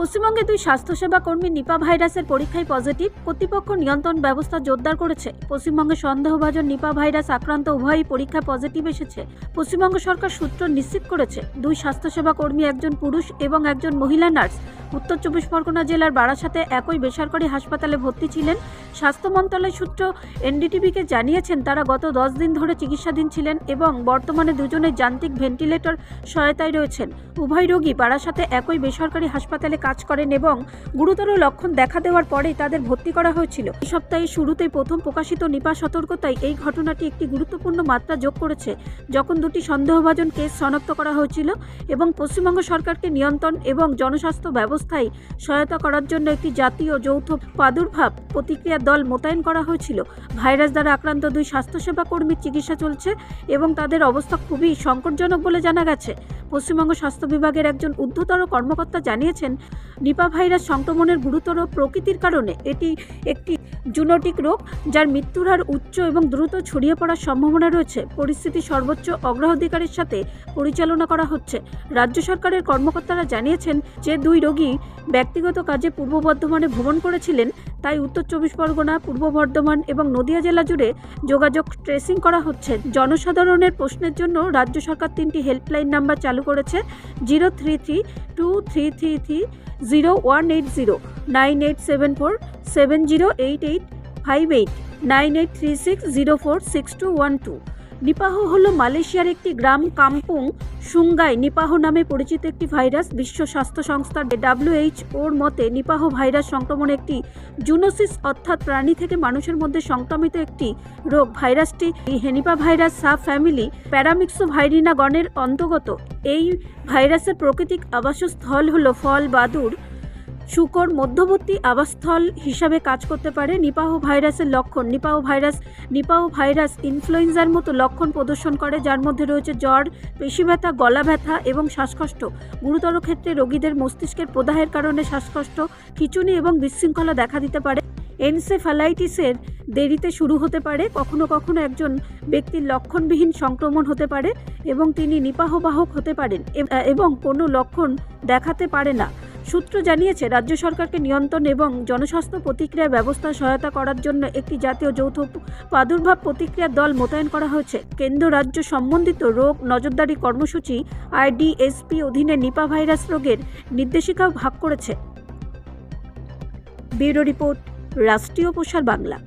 পশ্চিমবঙ্গে দুই স্বাস্থ্যসেবা কর্মী নিপা ভাইরাসের পরীক্ষায় পজিটিভ, কর্তৃপক্ষ নিয়ন্ত্রণ ব্যবস্থা জোরদার করেছে। পশ্চিমবঙ্গে সন্দেহভাজন নিপা ভাইরাস আক্রান্ত উভয়ই পরীক্ষা পজিটিভ এসেছে। পশ্চিমবঙ্গ সরকার সূত্র নিশ্চিত করেছে, দুই স্বাস্থ্যসেবা কর্মী একজন পুরুষ এবং একজন মহিলা নার্স। উত্তর চব্বিশ পরগনা জেলার বারাসাতে একই বেসরকারি হাসপাতালে ভর্তি ছিলেন স্বাস্থ্য মন্ত্রণালয় সূত্র এনডিটিভিকে জানিয়েছেন, তারা গত দশ দিন ধরে চিকিৎসাধীন ছিলেন এবং বর্তমানে দুজনের যান্ত্রিক ভেন্টিলেটর সহায়তায় রয়েছেন। উভয় রোগী বারাসাতে একই বেসরকারি হাসপাতালে কাজ করেন এবং গুরুতর লক্ষণ দেখা দেওয়ার পরেই তাদের ভর্তি করা হয়েছিল। এই সপ্তাহের শুরুতেই প্রথম প্রকাশিত নিপা সতর্কতায় এই ঘটনাটি একটি গুরুত্বপূর্ণ মাত্রা যোগ করেছে, যখন দুটি সন্দেহভাজন কেস শনাক্ত করা হয়েছিল এবং পশ্চিমবঙ্গ সরকারকে নিয়ন্ত্রণ এবং জনস্বাস্থ্য ব্যবস্থায় সহায়তা করার জন্য একটি জাতীয় যৌথ প্রাদুর্ভাব প্রতিক্রিয়া দল মোতায়েন করা হয়েছিল। ভাইরাস দ্বারা আক্রান্ত দুই স্বাস্থ্যসেবা কর্মীর চিকিৎসা চলছে এবং তাদের অবস্থা খুবই সংকটজনক বলে জানা গেছে। পশ্চিমবঙ্গ স্বাস্থ্য বিভাগের একজন ঊর্ধ্বতর কর্মকর্তা জানিয়েছেন, নিপা ভাইরাস সংক্রমণের গুরুতর প্রকৃতির কারণে এটি একটি জুনোটিক রোগ যার মৃত্যুর হার উচ্চ এবং দ্রুত ছড়িয়ে পড়ার সম্ভাবনা রয়েছে। পরিস্থিতি সর্বোচ্চ অগ্রাধিকারের সাথে পরিচালনা করা হচ্ছে। রাজ্য সরকারের কর্মকর্তারা জানিয়েছেন যে দুই রোগী ব্যক্তিগত কাজে পূর্ব বর্ধমানে ভ্রমণ করেছিলেন তাই উত্তর চব্বিশ পরগনা, পূর্ব বর্ধমান এবং নদিয়া জেলা জুড়ে যোগাযোগ ট্রেসিং করা হচ্ছে। জনসাধারণের প্রশ্নের জন্য রাজ্য সরকার তিনটি হেল্পলাইন নাম্বার চালু করেছে zero three three two three three three zero one eight zero nine eight seven four seven zero eight eight five eight nine eight three six zero four six two one two Nipah হলো মালয়েশিয়ার একটি গ্রাম কাম্পুং, Sungai, Nipah নামে পরিচিত একটি virus. বিশ্ব স্বাস্থ্য সংস্থা WH ওর মতে, নিপাহ ভাইরাস সংক্রমণ একটি জুনোসিস অর্থাৎ প্রাণী থেকে মানুষের মধ্যে সংক্রমিত একটি রোগ। ভাইরাসটি henipavirus subfamily paramyxo ভাইরিনা গণের অন্তর্গত। এই ভাইরাসের প্রাকৃতিক আবাসস্থল হলো ফল বাদুর শুকর মধ্যবর্তী আবাসস্থল হিসাবে কাজ করতে পারে। নিপাহ ভাইরাসের লক্ষণ, নিপাহ ভাইরাস নিপাহ ভাইরাস ইনফ্লুয়েঞ্জার মতো লক্ষণ প্রদর্শন করে, যার মধ্যে রয়েছে জ্বর, পেশি ব্যথা, গলা ব্যথা এবং শ্বাসকষ্ট। গুরুতর ক্ষেত্রে রোগীদের মস্তিষ্কের প্রদাহের কারণে শ্বাসকষ্ট, খিচুনি এবং বিশৃঙ্খলা দেখা দিতে পারে। এনসেফালাইটিসের দেরিতে শুরু হতে পারে। কখনো কখনো একজন ব্যক্তির লক্ষণবিহীন সংক্রমণ হতে পারে এবং তিনি নিপাহবাহক হতে পারেন, এবং কোনো লক্ষণ দেখাতে পারে না। সূত্র জানিয়েছে, রাজ্য সরকারকে নিয়ন্ত্রণ এবং জনস্বাস্থ্য প্রতিক্রিয়া ব্যবস্থা সহায়তা করার জন্য একটি জাতীয় যৌথ প্রাদুর্ভাব প্রতিক্রিয়া দল মোতায়েন করা হয়েছে। কেন্দ্র রাজ্য সম্বন্ধিত রোগ নজরদারি কর্মসূচি, আইডিএসপি অধীনে নিপা ভাইরাস রোগের নির্দেশিকাও ভাগ করেছে। ব্যুরো রিপোর্ট, রাষ্ট্রীয় প্রসার বাংলা।